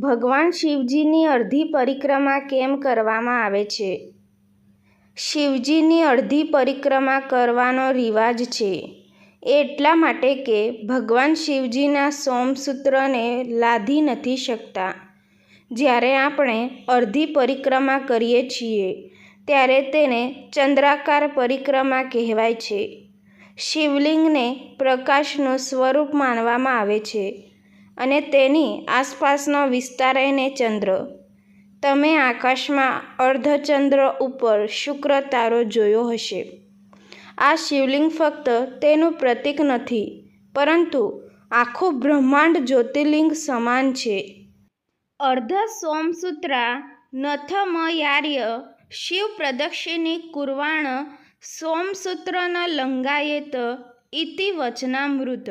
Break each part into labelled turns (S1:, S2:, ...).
S1: ભગવાન શિવજીની અડધી પરિક્રમા કેમ કરવામાં આવે છે? શિવજીની અડધી પરિક્રમા કરવાનો રિવાજ છે. એટલા માટે કે ભગવાન શિવજીના સોમસૂત્રને લાધી નથી શકતા. જ્યારે આપણે અડધી પરિક્રમા કરીએ છીએ, ત્યારે તેને ચંદ્રાકાર પરિક્રમા કહેવાય છે. શિવલિંગને પ્રકાશનું સ્વરૂપ માનવામાં આવે છે. અને તેની આસપાસનો વિસ્તાર એને ચંદ્ર. તમે આકાશમાં અર્ધચંદ્ર ઉપર શુક્ર તારો જોયો હશે. આ શિવલિંગ ફક્ત તેનું પ્રતીક નથી, પરંતુ આખું બ્રહ્માંડ જ્યોતિર્લિંગ સમાન છે. અર્ધ સોમસૂત્રા નથમયાર્ય શિવ પ્રદક્ષિણી કુર્વાણ સોમસૂત્રન લંગાયેત ઇતિ વચનામૃત.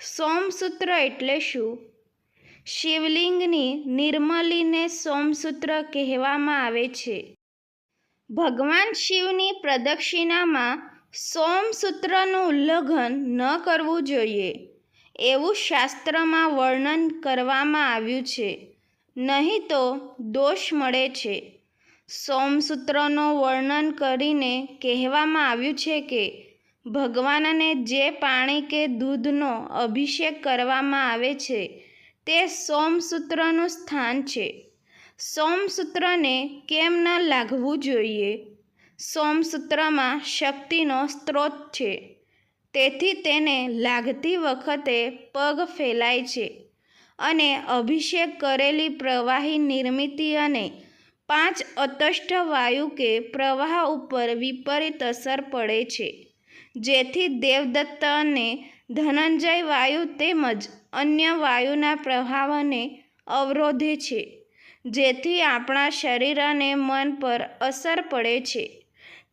S1: સોમસૂત્ર એટલે શું? શિવલિંગની નિર્મલીને સોમસૂત્ર કહેવામાં આવે છે. ભગવાન શિવની પ્રદક્ષિણામાં સોમસૂત્રનું ઉલ્લંઘન ન કરવું જોઈએ એવું શાસ્ત્રમાં વર્ણન કરવામાં આવ્યું છે. નહીં તો દોષ મળે છે. સોમસૂત્રનું વર્ણન કરીને કહેવામાં આવ્યું છે કે ભગવાનને જે પાણી કે દૂધનો અભિષેક કરવામાં આવે છે, તે સોમસૂત્રનું સ્થાન છે. સોમસૂત્રને કેમ ન લાગવું જોઈએ? સોમસૂત્રમાં શક્તિનો સ્ત્રોત છે. તેથી તેને લાગતી વખતે પગ ફેલાય છે અને અભિષેક કરેલી પ્રવાહી નિર્મિતિ અને પાંચ અતષ્ટ વાયુ કે પ્રવાહ ઉપર વિપરીત અસર પડે છે. જેથી દેવદત્ત અને ધનંજય વાયુ તેમજ અન્ય વાયુના પ્રવાહને અવરોધે છે, જેથી આપણા શરીર અને મન પર અસર પડે છે.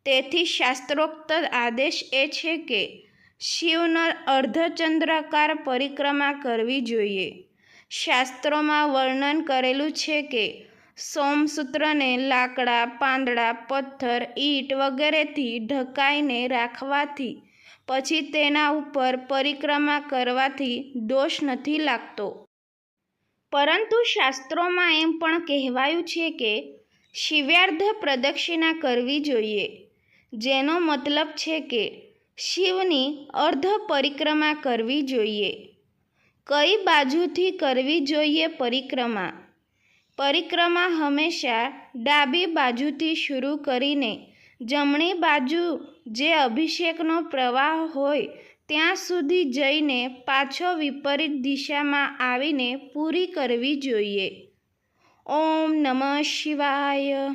S1: તેથી શાસ્ત્રોક્ત આદેશ એ છે કે શિવનો અર્ધચંદ્રાકાર પરિક્રમા કરવી જોઈએ. શાસ્ત્રોમાં વર્ણન કરેલું છે કે સોમસૂત્રને લાકડા, પાંદડા, પથ્થર, ઈંટ વગેરેથી ઢંકાઈને રાખવાથી, પછી તેના ઉપર પરિક્રમા કરવાથી દોષ નથી લાગતો. પરંતુ શાસ્ત્રોમાં એમ પણ કહેવાયું છે કે શિવ્યાર્ધ પ્રદક્ષિણા કરવી જોઈએ, જેનો મતલબ છે કે શિવની અર્ધ પરિક્રમા કરવી જોઈએ. કઈ બાજુથી કરવી જોઈએ પરિક્રમા? પરિક્રમા હંમેશા ડાબી બાજુથી શરૂ કરીને જમણી બાજુ જે અભિષેકનો પ્રવાહ હોય ત્યાં સુધી જઈને પાછો વિપરીત દિશામાં આવીને પૂરી કરવી જોઈએ. ઓમ નમઃ શિવાય.